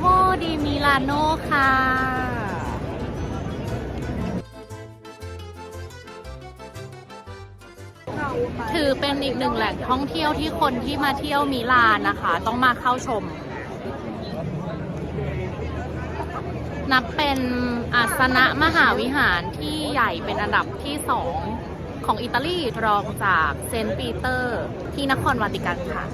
โมดีมิลานโนค่ะถือเป็นอีกหนึ่งแหล่งท่องเที่ยวที่คนที่มาเที่ยวมิลานนะคะ ต้องมาเข้าชม นับเป็นอาสนะมหาวิหารที่ใหญ่เป็นอันดับที่สองของอิตาลีรองจากเซนต์ปีเตอร์ที่นครวาติกันค่ะ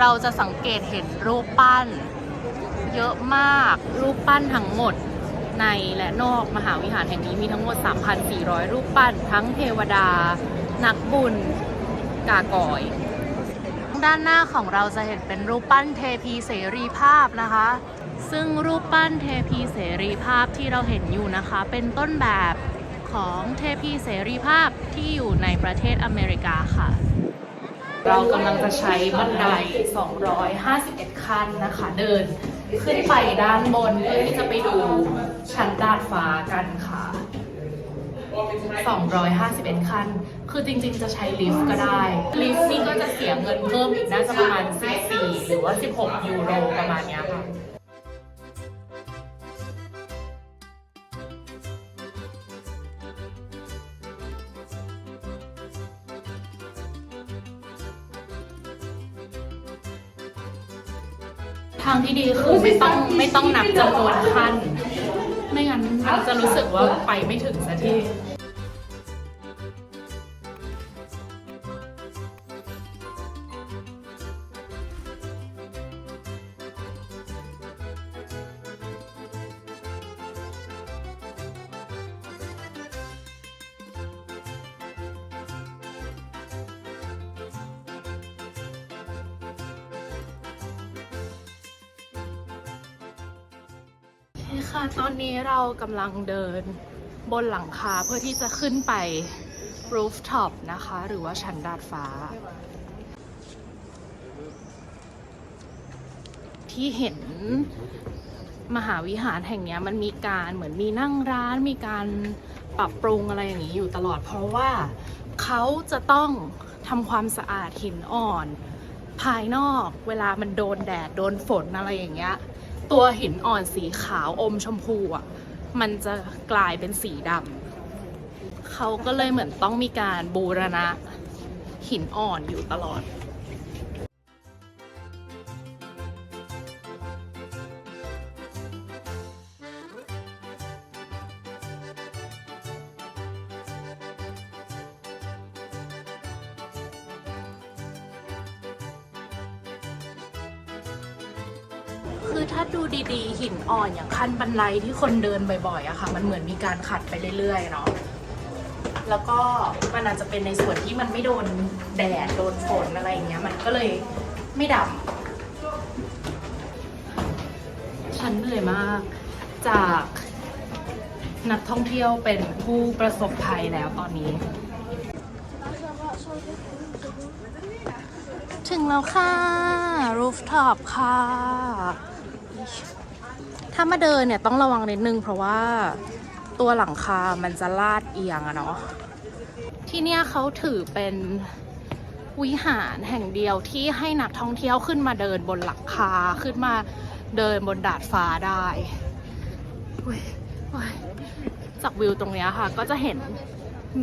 เราจะสังเกตเห็นรูปปั้น เยอะมากรูปปั้นทั้งหมดในและนอกมหาวิหารแห่งนี้มีทั้งหมด 3,400 รูปปั้น ทั้งเทวดา นักบุญ กากอย ด้านหน้าของเราจะเห็นเป็นรูปปั้นเทพีเสรีภาพนะคะ ซึ่งรูปปั้นเทพีเสรีภาพที่เราเห็นอยู่นะคะ เป็นต้นแบบของเทพีเสรีภาพที่อยู่ในประเทศอเมริกาค่ะ เรากำลังจะใช้บันได 251 ขั้นนะคะ เดินขึ้นไปด้านบนเพื่อที่จะไปดูชั้นดาดฟ้ากันค่ะ 251 ขั้น คือจริงๆ จะใช้ลิฟต์ก็ได้ ลิฟต์นี่ก็จะเสียเงินเพิ่มอีกน่าจะประมาณ 14 หรือว่า 16 ยูโรประมาณเนี้ยค่ะ ทางที่ดีคือไม่ต้องไม่ต้องนับจำนวนขั้น ไม่งั้นมันจะรู้สึกว่าไปไม่ถึงสักที คค่ะ ตอนนี้เรากำลังเดินบนหลังคาเพื่อที่จะขึ้นไป rooftop นะคะ หรือว่าชั้นดาดฟ้า ที่เห็นมหาวิหารแห่งนี้มันมีการเหมือนมีนั่งร้านมีการปรับปรุงอะไรอย่างนี้อยู่ตลอด เพราะว่าเขาจะต้องทำความสะอาดหินอ่อน ภายนอกเวลามันโดนแดด โดนฝนอะไรอย่างเงี้ย ตัวหินอ่อนสีขาวอมชมพูอะ มันจะกลายเป็นสีดำเขาก็เลยเหมือนต้องมีการบูรณะหินอ่อนอยู่ตลอด คือถ้าดูดีๆ หินอ่อนอย่างขั้นบันไดที่คนเดินบ่อยๆอะค่ะ มันเหมือนมีการขัดไปเรื่อยๆเนาะแล้วก็มันอาจจะเป็นในส่วนที่มันไม่โดนแดดโดนฝนอะไรอย่างเงี้ย มันก็เลยไม่ดำฉันเหนื่อยมากจากนักท่องเที่ยวเป็นผู้ประสบภัยแล้วตอนนี้ ถึงแล้วค่ะ rooftop ค่ะ ถ้ามาเดินเนี่ยต้องระวังนิดนึง เพราะว่าตัวหลังคามันจะลาดเอียงอะเนาะที่เนี่ยเขาถือเป็นวิหารแห่งเดียวที่ให้นักท่องเที่ยวขึ้นมาเดินบนหลังคาขึ้นมาเดินบนดาดฟ้าได้อุ๊ยอุ๊ยจากวิวตรงนี้ค่ะ ก็จะเห็น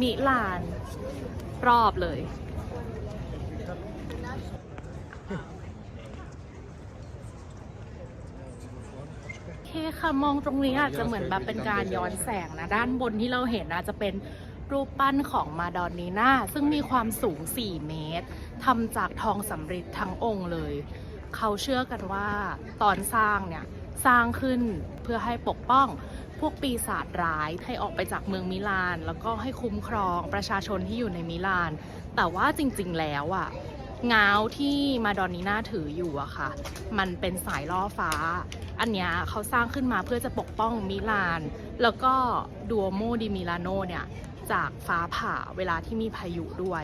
มิลานรอบเลย เคค่ะมองตรงนี้อาจจะเหมือนแบบเป็นการย้อนแสงนะ ด้านบนที่เราเห็นอาจจะเป็นรูปปั้นของมาดอนนีน่าซึ่งมีความสูง 4 เมตรทำจากทองสำริดทั้งองค์เลย เขาเชื่อกันว่าตอนสร้างเนี่ย สร้างขึ้นเพื่อให้ปกป้องพวกปีศาจร้ายให้ออกไปจากเมืองมิลาน แล้วก็ให้คุ้มครองประชาชนที่อยู่ในมิลาน แต่ว่าจริงๆแล้วอะ ง้าวที่มาดอนนีนาถืออยู่อะค่ะ มันเป็นสายล่อฟ้า อันเนี้ยเขาสร้างขึ้นมาเพื่อจะปกป้องมิลาน แล้วก็ดูโมดิมิลาโนเนี่ย จากฟ้าผ่าเวลาที่มีพายุด้วย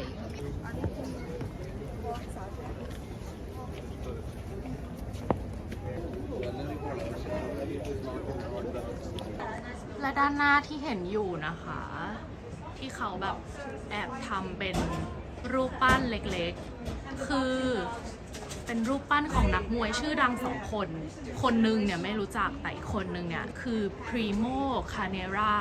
และด้านหน้าที่เห็นอยู่นะคะ ที่เขาแบบแอบทำเป็นรูปปั้นเล็กๆ คือเป็นรูปปั้นของนักมวยชื่อดังสองคน คนหนึงเนี่ยไม่รู้จักแต่อีกคนหนึงเนี่ยคือพรีโมคาเนรา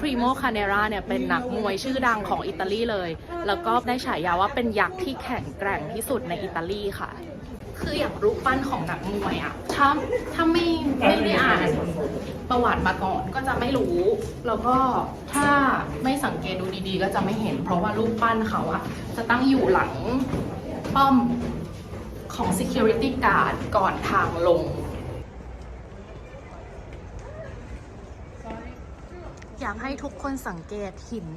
พรีโมคาเนราเนี่ยเป็นนักมวยชื่อดังของอิตาลีเลย แล้วก็ได้ฉายาว่าเป็นยักษ์ที่แข็งแกร่งที่สุดในอิตาลีค่ะ คืออย่างรูปปั้นของนักมวยอะถ้าถ้าไม่ไม่ได้อ่านประวัติมาก่อนก็จะไม่รู้ แล้วก็ถ้าไม่สังเกตดูดีๆ ก็จะไม่เห็น เพราะว่ารูปปั้นเขาอะจะตั้งอยู่หลัง ป้อมของ security guard ก่อนทางลง อยากให้ทุกคนสังเกตหิน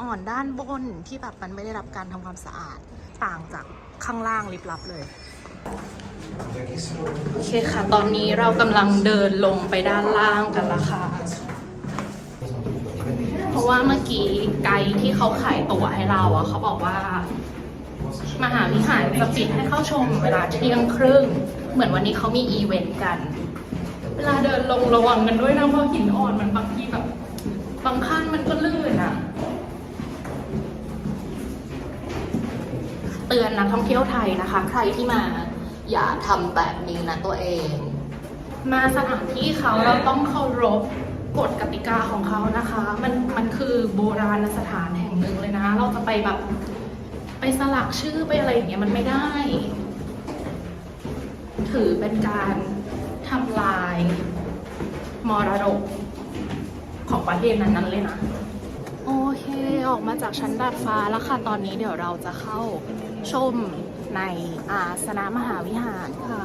อ่อนด้านบนที่แบบมันไม่ได้รับการทำความสะอาด ต่างจากข้างล่างลิบลับเลย โอเคค่ะ ตอนนี้เรากำลังเดินลงไปด้านล่างกันละค่ะ เพราะว่าเมื่อกี้ไกด์ที่เขาขายตั๋วให้เราอะเขาบอกว่า มหาวิหารจะปิดให้เข้าชมเวลาเที่ยงครึ่ง เหมือนวันนี้เขามีอีเวนต์กัน เวลาเดินลงระวังกันด้วยนะเพราะหินอ่อนมันบางทีแบบบางขั้นมันก็ลื่นอะเตือนนักท่องเที่ยวไทยนะคะ ใครที่มาอย่าทำแบบนี้นะตัวเอง มาสถานที่เขาเราต้องเคารพกฎกติกาของเขานะคะ มันมันคือโบราณสถานแห่งหนึ่งเลยนะ เราจะไปแบบ ไปสลักชื่อไปอะไรอย่างเงี้ยมันไม่ได้ ถือเป็นการทำลายมรดกของประเทศนั้นๆเลยนะ โอเค ออกมาจากชั้นดาดฟ้าแล้วค่ะตอนนี้เดี๋ยวเราจะเข้าชมในอาสนะมหาวิหารค่ะ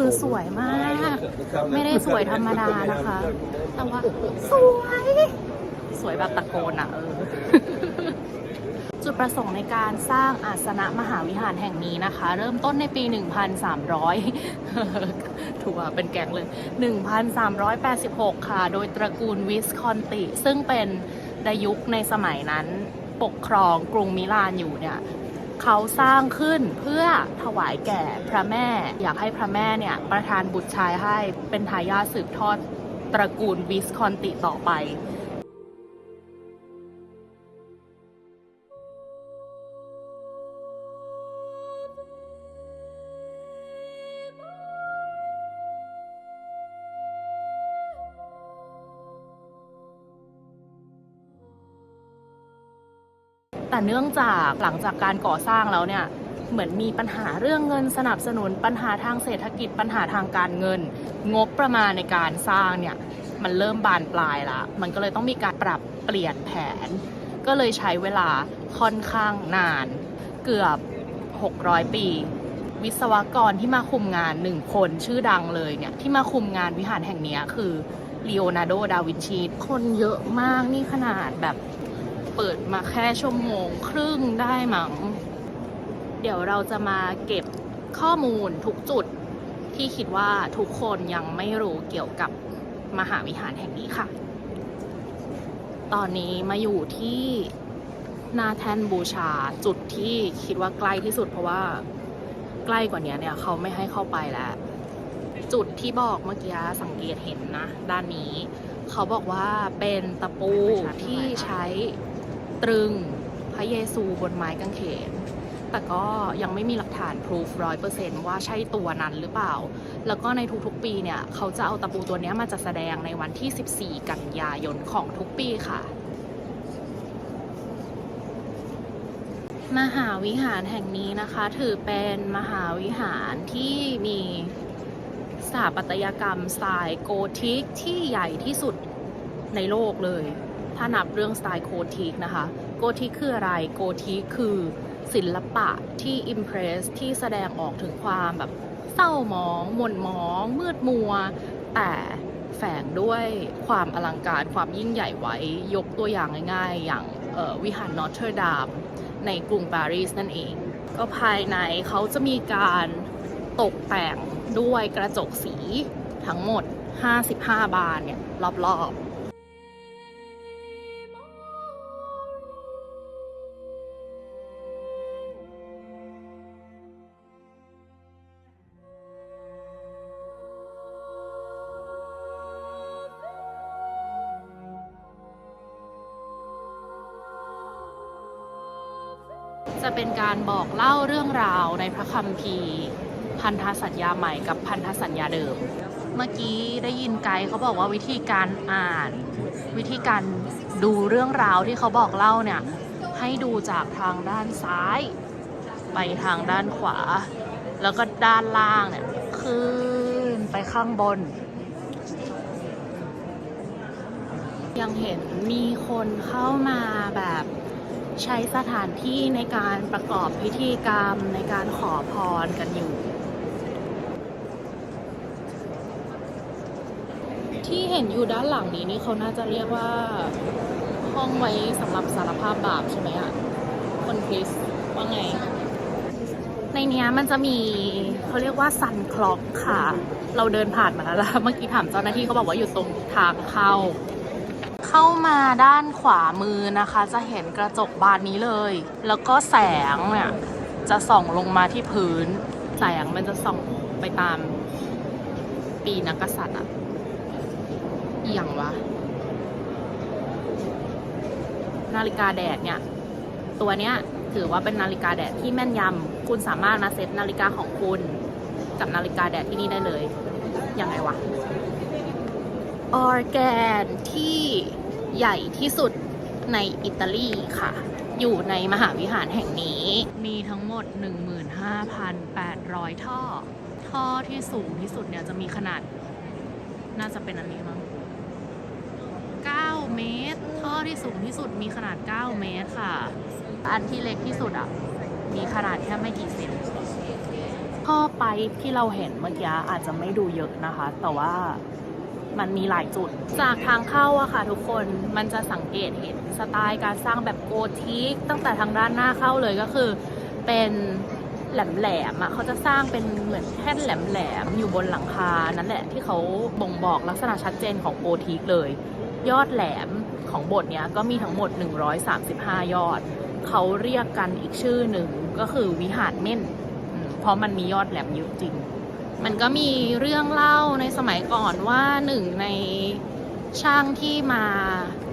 คือสวยมาก ไม่ได้สวยธรรมดานะคะ แต่ว่าสวย สวยแบบตะโกนอะเออ จุดประสงค์ในการสร้างอาสนะมหาวิหารแห่งนี้นะคะ เริ่มต้นในปี 1,300ถูกว่าเป็นแกงเลย 1,386 ค่ะ โดยตระกูลวิสคอนติ ซึ่งเป็นดยุคในสมัยนั้นปกครองกรุงมิลานอยู่เนี่ย เขาสร้างขึ้นเพื่อถวายแก่พระแม่ อยากให้พระแม่เนี่ยประทานบุตรชายให้เป็นทายาทสืบทอดตระกูลวิสคอนติต่อไป แต่เนื่องจากหลังจากการก่อสร้างแล้วเนี่ยเหมือนมีปัญหาเรื่องเงินสนับสนุน ปัญหาทางเศรษฐกิจปัญหาทางการเงิน งบประมาณในการสร้างเนี่ยมันเริ่มบานปลายละมันก็เลยต้องมีการปรับเปลี่ยนแผน ก็เลยใช้เวลาค่อนข้างนาน เกือบ 600 ปี วิศวกรที่มาคุมงานหนึ่งคนชื่อดังเลยเนี่ยที่มาคุมงานวิหารแห่งนี้คือลีโอนาร์โด ดาวินชีคนเยอะมากนี่ขนาดแบบ เปิดมาแค่ชั่วโมงครึ่งได้มั้ง เดี๋ยวเราจะมาเก็บข้อมูลทุกจุดที่คิดว่าทุกคนยังไม่รู้เกี่ยวกับมหาวิหารแห่งนี้ค่ะ ตอนนี้มาอยู่ที่หน้าแท่นบูชาจุดที่คิดว่าใกล้ที่สุดเพราะว่าใกล้กว่านี้เนี่ยเขาไม่ให้เข้าไปแล้ว จุดที่บอกเมื่อกี้สังเกตเห็นนะ ด้านนี้ เขาบอกว่าเป็นตะปูที่ใช้ ตรึงพระเยซูบนไม้กางเขน แต่ก็ยังไม่มีหลักฐานพิสูจร้อยเปอร์เซนต์ว่าใช่ตัวนั้นหรือเปล่า แล้วก็ในทุกๆปีเนี่ย เขาจะเอาตะปูตัวนี้มาจัดแสดงในวันที่ 14 กันยายนของทุกปีค่ะ มหาวิหารแห่งนี้นะคะ ถือเป็นมหาวิหารที่มีสถาปัตยกรรมสไตล์โกธิกที่ใหญ่ที่สุดในโลกเลย ถ้านับเรื่องสไตล์โกธิกนะคะ โกธิกคืออะไร โกธิกคือศิลปะที่อิมเพรสที่แสดงออกถึงความแบบเศร้าหมองหม่นหมอง มืดมัว แต่แฝงด้วยความอลังการความยิ่งใหญ่ไว้ ยกตัวอย่างง่ายๆ อย่างวิหารนอตเทอร์ดามในกรุงปารีสนั่นเอง ก็ภายในเขาจะมีการตกแต่งด้วยกระจกสีทั้งหมด 55 บานเนี่ยรอบๆ เป็นการบอกเล่าเรื่องราวในพระคัมภีร์พันธสัญญาใหม่กับพันธสัญญาเดิม เมื่อกี้ได้ยินไกด์เขาบอกว่าวิธีการอ่าน วิธีการดูเรื่องราวที่เขาบอกเล่าเนี่ยให้ดูจากทางด้านซ้าย ไปทางด้านขวา แล้วก็ด้านล่างเนี่ยขึ้นไปข้างบน ยังเห็นมีคนเข้ามาแบบ ใช้สถานที่ในการประกอบพิธีกรรมในการขอพรกันอยู่ ที่เห็นอยู่ด้านหลังนี้นี่เขาน่าจะเรียกว่าห้องไว้สำหรับสารภาพบาปใช่ไหมอะคนคริสว่าไง ในเนี้ยมันจะมีเขาเรียกว่าซันคล็อกค่ะ เราเดินผ่านมาแล้วเมื่อกี้ถามเจ้าหน้าที่เขาบอกว่าอยู่ตรงทางเข้า เข้ามาด้านขวามือนะคะ จะเห็นกระจกบานนี้เลย แล้วก็แสงเนี่ยจะส่องลงมาที่พื้น แสงมันจะส่องไปตามปีนักกษัตริย์อะอย่างวะ นาฬิกาแดดเนี่ย ตัวเนี้ยถือว่าเป็นนาฬิกาแดดที่แม่นยำ คุณสามารถมาเซตนาฬิกาของคุณ กับนาฬิกาแดดที่นี่ได้เลย ยังไงวะ ออร์แกนที่ ใหญ่ที่สุดในอิตาลีค่ะ อยู่ในมหาวิหารแห่งนี้ มีทั้งหมด 15,800 ท่อ ท่อที่สูงที่สุดเนี่ยจะมีขนาด น่าจะเป็นอันนี้มั้ง9เมตร ท่อที่สูงที่สุดมีขนาด 9 เมตรค่ะ อันที่เล็กที่สุดอะ มีขนาดแค่ไม่กี่เซนท่อไปป์ที่เราเห็นเมื่อกี้อาจจะไม่ดูเยอะนะคะ แต่ว่า มันมีหลายจุด จากทางเข้าอะค่ะทุกคนมันจะสังเกตเห็นสไตล์การสร้างแบบโกธิก ตั้งแต่ทางด้านหน้าเข้าเลยก็คือ เป็นแหลมๆอะเขาจะสร้างเป็นเหมือนแท่นแหลมๆอยู่บนหลังคานั่นแหละที่เขาบ่งบอกลักษณะชัดเจนของโกธิกเลย ยอดแหลมของบทเนี้ยก็มีทั้งหมด 135 ยอด เขาเรียกกันอีกชื่อหนึ่งก็คือวิหารเม่นเพราะมันมียอดแหลมเยอะจริง มันก็มีเรื่องเล่าในสมัยก่อนว่าหนึ่งในช่างที่มา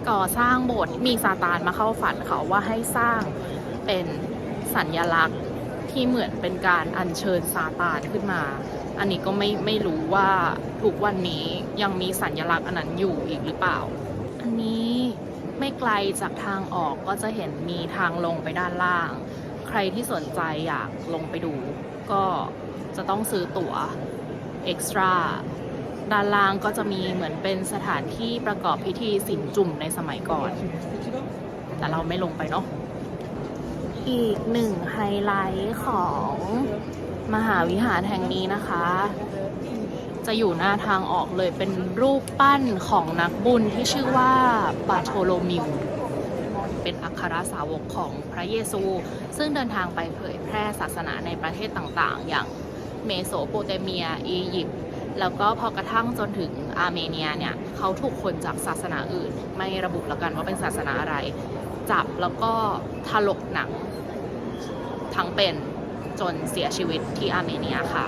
ก่อสร้างโบสถ์มีซาตานมาเข้าฝันเขาว่าให้สร้างเป็นสัญญลักษณ์ที่เหมือนเป็นการอัญเชิญซาตานขึ้นมา อันนี้ก็ไม่ไม่รู้ว่าทุกวันนี้ยังมีสัญลักษณ์อันนั้นอยู่อีกหรือเปล่า อันนี้ไม่ไกลจากทางออกก็จะเห็นมีทางลงไปด้านล่าง ใครที่สนใจอยากลงไปดู ก็ จะต้องซื้อตั๋วเอ็กซ์ตร้าด้านล่างก็จะมีเหมือนเป็นสถานที่ประกอบพิธีสินจุ่มในสมัยก่อน แต่เราไม่ลงไปเนาะอีกหนึ่งไฮไลท์ของมหาวิหารแห่งนี้นะคะ จะอยู่หน้าทางออกเลยเป็นรูปปั้นของนักบุญที่ชื่อว่าบาโทโลมิวเป็นอัครสาวกของพระเยซู ซึ่งเดินทางไปเผยแพร่ศาสนาในประเทศต่างๆ อย่าง เมโสโปเตเมีย อียิปต์แล้วก็พอกระทั่งจนถึงอาร์เมเนียเนี่ยเขาถูกคนจากศาสนาอื่น ไม่ระบุแล้วกันว่าเป็นศาสนาอะไร จับแล้วก็ถลกหนังทั้งเป็นจนเสียชีวิตที่อาร์เมเนียค่ะ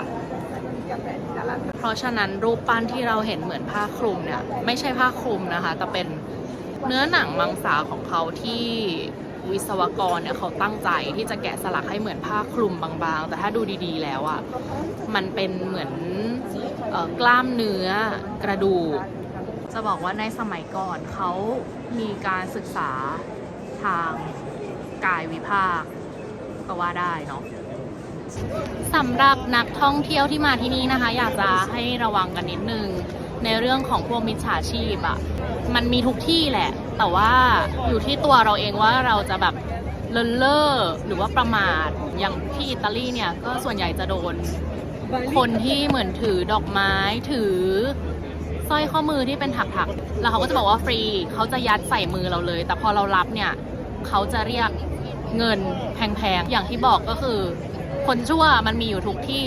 เพราะฉะนั้นรูปปั้นที่เราเห็นเหมือนผ้าคลุมเนี่ยไม่ใช่ผ้าคลุมนะคะ แต่เป็นเนื้อหนังมังสาของเขาที่ วิศวกรเนี่ยเขาตั้งใจที่จะแกะสลักให้เหมือนผ้าคลุมบางๆ แต่ถ้าดูดีๆแล้วอะ่ะมันเป็นเหมือนออกล้ามเนื้อกระดูก จะบอกว่าในสมัยก่อนเขามีการศึกษาทางกายวิภาคก็ว่าได้เนาะสำหรับนักท่องเที่ยวที่มาที่นี่นะคะ อยากจะให้ระวังกันนิดนึง ในเรื่องของพวกมิจฉาชีพอะมันมีทุกที่แหละ แต่ว่าอยู่ที่ตัวเราเองว่าเราจะแบบเลินเล่อหรือว่าประมาทอย่างที่อิตาลีเนี่ยก็ส่วนใหญ่จะโดน คนที่เหมือนถือดอกไม้ถือสร้อยข้อมือที่เป็นถักๆ แล้วเขาก็จะบอกว่าฟรีเขาจะยัดใส่มือเราเลย แต่พอเรารับเนี่ยเขาจะเรียกเงินแพงๆ อย่างที่บอกก็คือ คนชั่วมันมีอยู่ทุกที่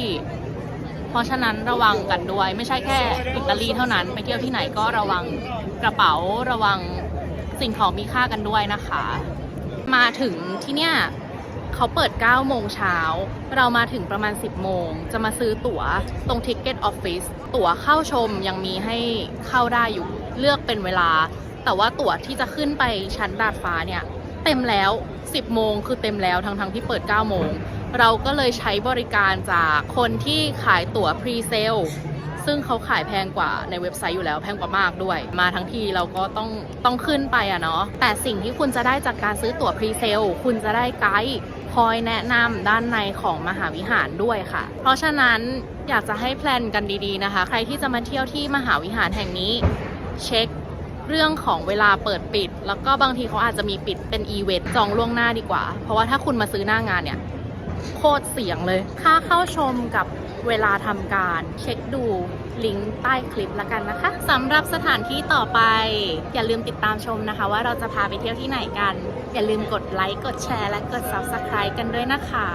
เพราะฉะนั้นระวังกันด้วย ไม่ใช่แค่อิตาลีเท่านั้นไปเที่ยวที่ไหนก็ระวังกระเป๋าระวังสิ่งของมีค่ากันด้วยนะคะ มาถึงที่เนี่ยเขาเปิด 9 โมงเช้า เรามาถึงประมาณ 10 โมง จะมาซื้อตั๋วตรง Ticket Office ตั๋วเข้าชมยังมีให้เข้าได้อยู่ เลือกเป็นเวลา แต่ว่าตั๋วที่จะขึ้นไปชั้นดาดฟ้าเนี่ย เต็มแล้ว 10 โมงคือเต็มแล้วทั้งทั้งที่เปิด 9 โมง เราก็เลยใช้บริการจากคนที่ขายตั๋วพรีเซลซึ่งเขาขายแพงกว่าในเว็บไซต์อยู่แล้วแพงกว่ามากด้วย มาทั้งทีเราก็ต้องต้องขึ้นไปอะเนาะแต่สิ่งที่คุณจะได้จากการซื้อตั๋วพรีเซลคุณจะได้ไกด์คอยแนะนำด้านในของมหาวิหารด้วยค่ะ เพราะฉะนั้นอยากจะให้แพลนกันดีๆนะคะ ใครที่จะมาเที่ยวที่มหาวิหารแห่งนี้ เช็คเรื่องของเวลาเปิดปิด แล้วก็บางทีเขาอาจจะมีปิดเป็นอีเวนต์จองล่วงหน้าดีกว่า เพราะว่าถ้าคุณมาซื้อหน้างานเนี่ย โคตรเสียงเลย ค่าเข้าชมกับเวลาทำการเช็คดูลิงก์ใต้คลิปละกันนะคะสำหรับสถานที่ต่อไป อย่าลืมติดตามชมนะคะ ว่าเราจะพาไปเที่ยวที่ไหนกัน อย่าลืมกดไลค์ กดแชร์ และกด Subscribe กันด้วยนะคะ